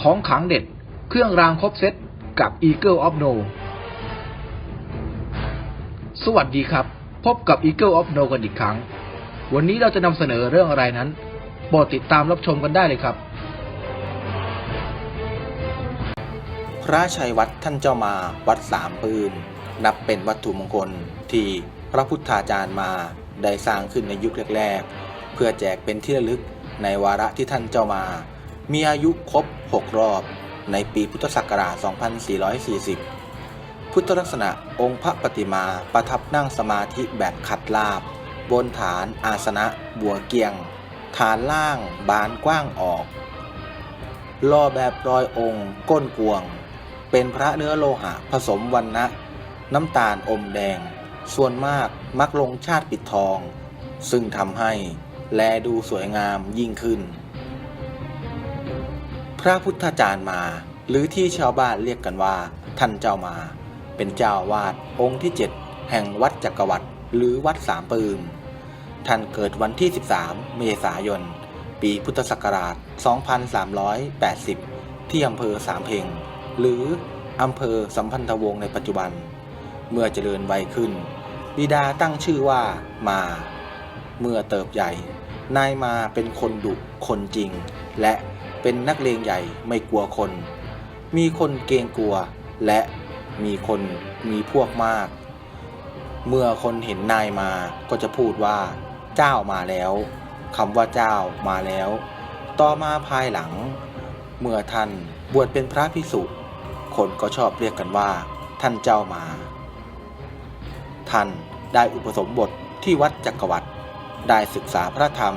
ของขังเด็ด เครื่องรางครบเซตกับ Eagle of No สวัสดีครับ พบกับ Eagle of No กันอีกครั้ง วันนี้เราจะนำเสนอเรื่องอะไรนั้นโปรดติดตามรับชมกันได้เลยครับ พระชัยวัดท่านเจ้ามาวัดสามปืน นับเป็นวัตถุมงคลที่พระพุทธาจารย์มาได้สร้างขึ้นในยุคแรก ๆ เพื่อแจกเป็นที่ระลึกในวาระที่ท่านเจ้ามา มีอายุครบ 6 รอบในปีพุทธศักราช 2440 พุทธลักษณะองค์พระปฏิมาประทับนั่งสมาธิแบบขัดลาบ บนฐานอาสนะบัวเกียง ฐานล่างบานกว้างออกรอแบบรอยองค์ก้นกวง เป็นพระเนื้อโลหะผสมวันนะน้ำตาลอมแดง ส่วนมากมักลงชาติปิดทอง ซึ่งทำให้แลดูสวยงามยิ่งขึ้น พระพุทธจารย์มา หรือที่ชาวบ้านเรียกกันว่า ท่านเจ้ามา เป็นเจ้าวาดองค์ที่ 7 แห่งวัดจักรวรรดิหรือวัดสามปืมท่านเกิดวันที่ 13 เมษายน ปีพุทธศักราช 2380 ที่อำเภอสามเพงหรืออำเภอสัมพันธวงศ์ในปัจจุบัน เมื่อเจริญวัยขึ้น บิดาตั้งชื่อว่ามา เมื่อเติบใหญ่ นายมาเป็นคนดุคนจริง และ เป็นนักเลงใหญ่ไม่กลัวคน มีคนเกรงกลัว และมีคนมีพวกมาก เมื่อคนเห็นนายมาก็จะพูดว่า เจ้ามาแล้วคำว่าเจ้ามาแล้ว ต่อมาภายหลัง เมื่อท่านบวชเป็นพระภิกษุคนก็ชอบเรียกกันว่า ท่านเจ้ามา ท่านได้อุปสมบทที่วัดจักรวรรดิได้ศึกษาพระธรรม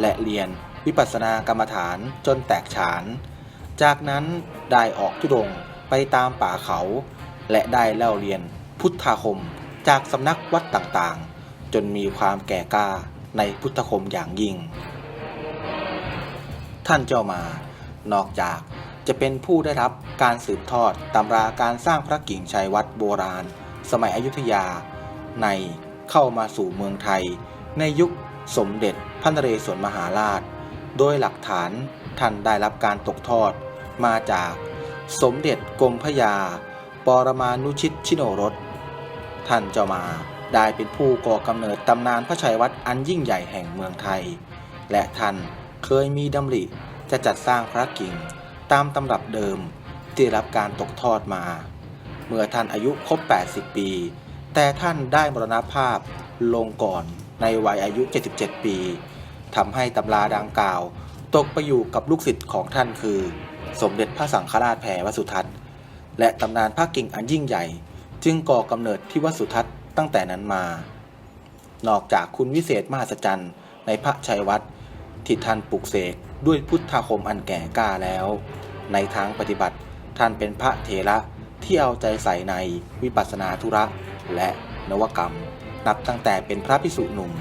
และเรียน วิปัสสนากรรมฐานจนแตกฉาน จากนั้นได้ออกทุดงไปตามป่าเขา และได้เล่าเรียนพุทธาคมจากสำนักวัดต่างๆ จนมีความแก่กล้าในพุทธคมอย่างยิ่ง ท่านเจ้ามานอกจากจะเป็นผู้ได้รับการสืบทอดตำราการสร้างพระกิ่งชัยวัดโบราณ สมัยอยุธยา ในเข้ามาสู่เมืองไทย ในยุคสมเด็จพระนเรศวรมหาราช โดยหลักฐานท่านได้รับการตกทอดมาจากสมเด็จกรมพยา ปรมานุชิตชิโนรส ท่านเจ้ามาได้เป็นผู้ก่อกำเนิดตำนานพระชัยวัดอันยิ่งใหญ่แห่งเมืองไทย และท่านเคยมีดำริจะจัดสร้างพระกิ่งตามตำรับเดิมที่รับการตกทอดมา เมื่อท่านอายุครบ 80 ปี แต่ท่านได้มรณภาพลงก่อนในวัยอายุ 77 ปี ทำให้ตำราดังกล่าว ตกไปอยู่กับลูกศิษย์ของท่านคือ สมเด็จพระสังฆราชแผ่วสุทัศน์ และตำนานพระกิ่งอันยิ่งใหญ่ จึงก่อกำเนิดที่วัสุทัศน์ตั้งแต่นั้นมา นอกจากคุณวิเศษมหัศจรรย์ในพระชัยวัดที่ท่านปลุกเสกด้วยพุทธาคมอันแก่กล้าแล้ว ในทางปฏิบัติท่านเป็นพระเถระที่เอาใจใส่ในวิปัสสนาธุระและนวกรรม นับตั้งแต่เป็นพระภิกษุหนุ่ม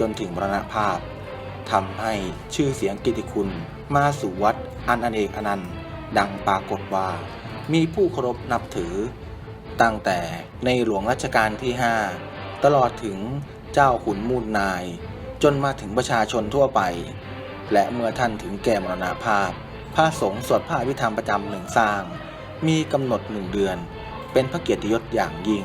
จนถึงมรณภาพ ทำให้ชื่อเสียงกิตติคุณ มาสู่วัดอันอเนกอนันต์ ดังปรากฏว่า มีผู้เคารพนับถือ ตั้งแต่ในหลวงรัชกาลที่ 5 ตลอดถึงเจ้าขุนมูลนาย จนมาถึงประชาชนทั่วไป และเมื่อท่านถึงแก่มรณภาพ พระสงฆ์สวดพระอภิธรรมประจำหนึ่งสร้าง มีกำหนดหนึ่งเดือน เป็นพระเกียรติยศอย่างยิ่ง